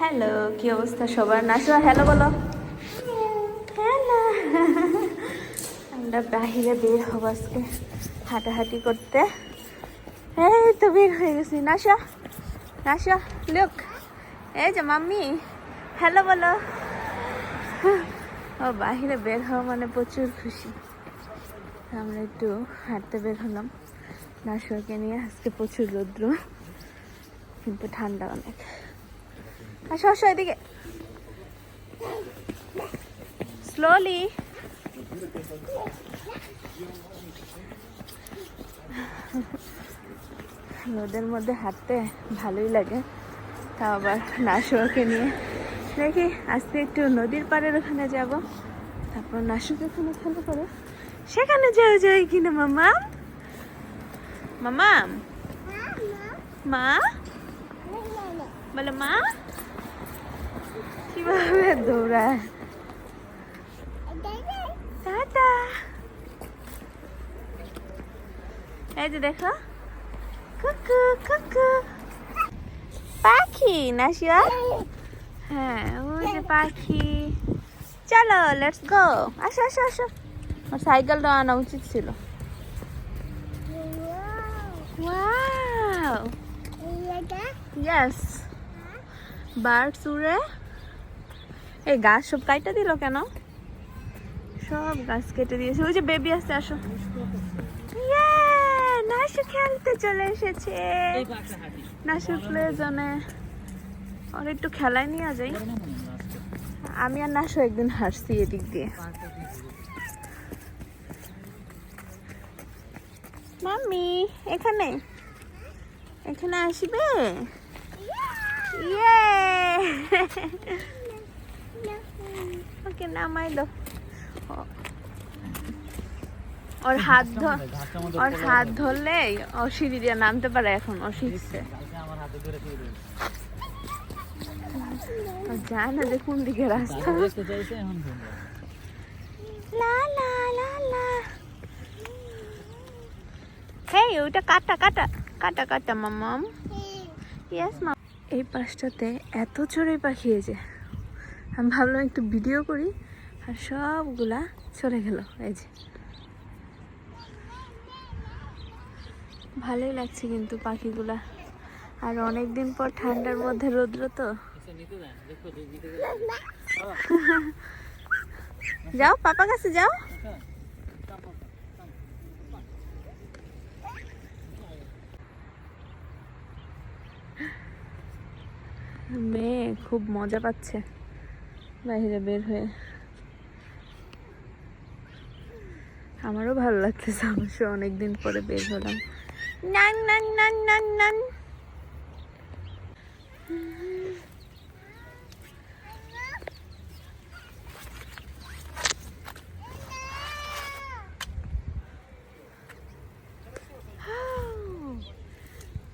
Hello, কি অবস্থা সবার? নাচা হ্যালো বলো। হ্যালো। আমরা বাহিরে বের হব আজকে হাঁটাহাঁটি করতে। এই তো বের হয়ে গেছি। নাসা নাসা লোক এই যে মাম্মি, হ্যালো বলো। ও বাহিরে বের হওয়া মানে প্রচুর খুশি। আমরা একটু হাঁটতে বের হলাম। নাশুয়াকে নিয়ে? আজকে প্রচুর রৌদ্র, কিন্তু ঠান্ডা অনেক। আসো আসো এদিকে। স্লোলি রোদের মধ্যে হাঁটতে ভালোই লাগে। তা আবার নাশুয়াকে নিয়ে। দেখি, আজকে একটু নদীর পাড়ের ওখানে যাব। তারপর নাশুকে ওখানে খেলা করে সেখানে যাওয়া যায় কিনা, মামা। মামা। মা? বলে, মা? কীভাবে দৌড়ায়? টাটা। এই যে দেখো। কুকু কুকু। পাখি নাসিয়া হ্যাঁ ওই যে পাখি। চলো লেটস গো আসো আসো আসো। আমার সাইকেলটা আনা উচিত ছিল। ওয়াও ইয়েস বার্ডস উড়ে এই গাছ সব কাইটা দিল কেন? সব গাছ কেটে দিয়েছে। ওই যে বেবি আসছে, আসো। নাসু খেলতে চলে এসেছে। নাসুর প্লেজনে। ওর একটু খেলায় নিয়ে যাই। আমি আর নাসু একদিন হাসছি এদিক দিয়ে। মাম্মি, এখানে? এখানে আসবে? ইয়ে ওকে নামাই দাও। ওর হাত ধর ওর হাত ধরলেই ও সিঁড়ি দিয়ে নামতে পারে এখন ও শিখছে। জানে না যে কোন দিকে রাস্তা। লা লা লা লা। হেই ওইটা কাটা কাটা কাটা কাটা মামাম ইয়েস মা এই পাশটাতে এত চড়ুই পাখি যে। আমি ভাবলাম একটু ভিডিও করি, আর সবগুলা চলে গেল, এই যে। ভালোই লাগছে কিন্তু পাখিগুলা। আর অনেক দিন পর ঠান্ডার মধ্যে রৌদ্র তো। যাও পাপা কাছে যাও। মেয়ে খুব মজা পাচ্ছে। বাইরে বের হয়ে। আমারও ভালো লাগতেছে, অবশ্য অনেকদিন পরে বের হলাম।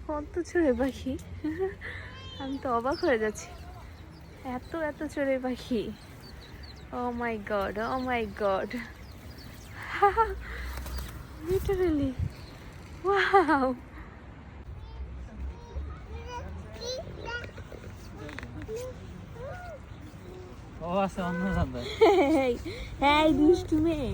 কত চড়ে পাখি আমি তো অবাক হয়ে যাচ্ছি। এত এত চড়ে পাখি। ও my God oh my God. Literally wow ও আছে অন্য জানতে হেই হেই দুষ্টু মেয়ে।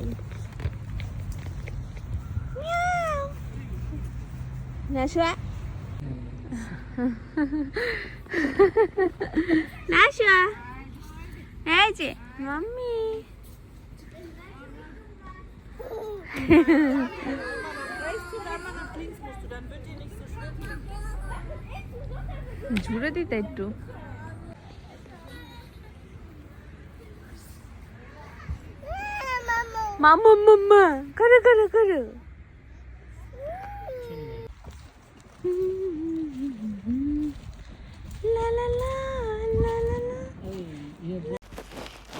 মিয়াও নাশা নাশা এই যে মাম্মি ঝুড়ে দিতে একটু মাম্মা মাম্মা করো করো করো লা লা লা লা লা লা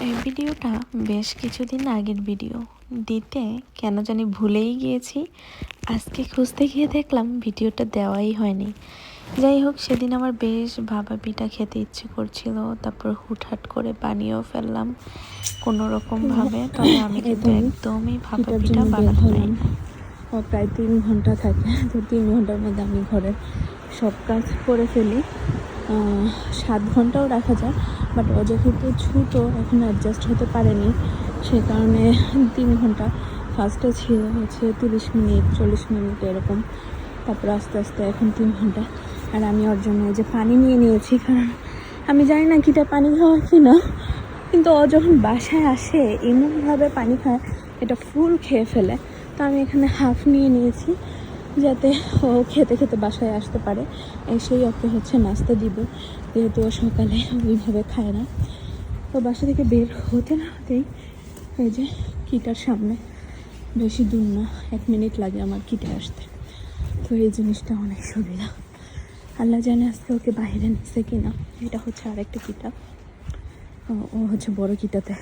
এই ভিডিওটা বেশ কিছুদিন আগের ভিডিও। দিতে কেন জানি ভুলেই গিয়েছি। আজকে খুঁজতে গিয়ে দেখলাম ভিডিওটা দেওয়াই হয়নি। যাই হোক সেদিন আমার বেশ ভাবা পিঠা খেতে ইচ্ছে করছিল। তারপর হুটহাট করে বানিয়েও ফেললাম কোনো রকমভাবে তবে আমি কিন্তু একদমই ভাবা পিঠা বানাতে পারি। না প্রায় তিন ঘণ্টা থাকে। তো তিন ঘণ্টার মধ্যে আমি ঘরের সব কাজ করে ফেলি। সাত ঘন্টাও রাখা যায় বাট ও যেহেতু ছোটো, এখন অ্যাডজাস্ট হতে পারেনি, সে কারণে তিন ঘণ্টা। ফার্স্টে ছিল হচ্ছে তিরিশ মিনিট, চল্লিশ মিনিট এরকম, তারপর আস্তে আস্তে এখন তিন ঘণ্টা। আর আমি ওর জন্য যে পানি নিয়ে নিয়েছি, কারণ আমি জানি না কিটা পানি খাওয়া কি না কিন্তু ও যখন বাসায় আসে, এমনভাবে পানি খায়, এটা ফুল খেয়ে ফেলে। তো আমি এখানে হাফ নিয়ে নিয়েছি। যাতে ও খেতে খেতে বাসায় আসতে পারে। এসেই ওকে হচ্ছে নাস্তা দিব। যেহেতু ও সকালে ওইভাবে খায় না। তো বাসা থেকে বের হতে না হতেই এই যে কিটার সামনে বেশি দূর না, এক মিনিট লাগে আমার কিটে আসতে। তো এই জিনিসটা অনেক সুবিধা। আল্লাহ জানে আজকে ওকে বাইরে নিচ্ছে কিনা। এটা হচ্ছে আরেকটা কিটা। ও- ও হচ্ছে বড় কিটাতে।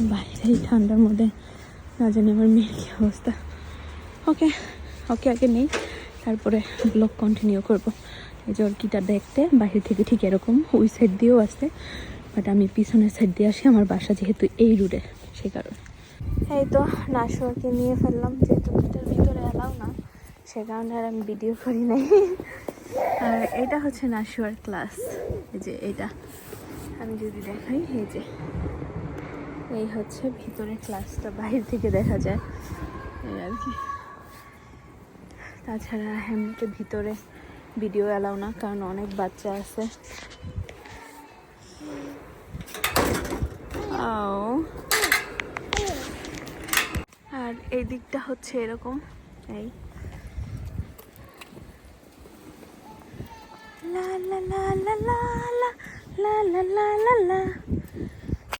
বাইরে এই ঠান্ডার মধ্যে না জানি আমার মেয়ের কী অবস্থা। ওকে ওকে আগে নেই। তারপরে ব্লগ কন্টিনিউ করব। এই যে ওর কিটা দেখতে বাইরে থেকে ঠিক এরকম ওই সাইড দিয়েও আসে বাট আমি পিছনের সাইড দিয়ে আসি, আমার বাসা যেহেতু এই রুটে সেই কারণে। এই তো নাশোয়াকে নিয়ে ফেললাম, যেহেতু কিটার ভিতরে এলাও না, সে কারণে আর আমি ভিডিও করি নাই। আর এটা হচ্ছে নাশোয়ার ক্লাস এই যে এটা। আমি যদি দেখাই, এই যে। এই হচ্ছে ভিতরে ক্লাসটা বাইরে থেকে দেখা যায়। এই আর কি। তাছাড়া এমনিতে ভিতরে ভিডিও এলাও না কারণ অনেক বাচ্চা আছে। আর এই দিকটা হচ্ছে এরকম এই লা লা লা লা লা লা লা লা লা লা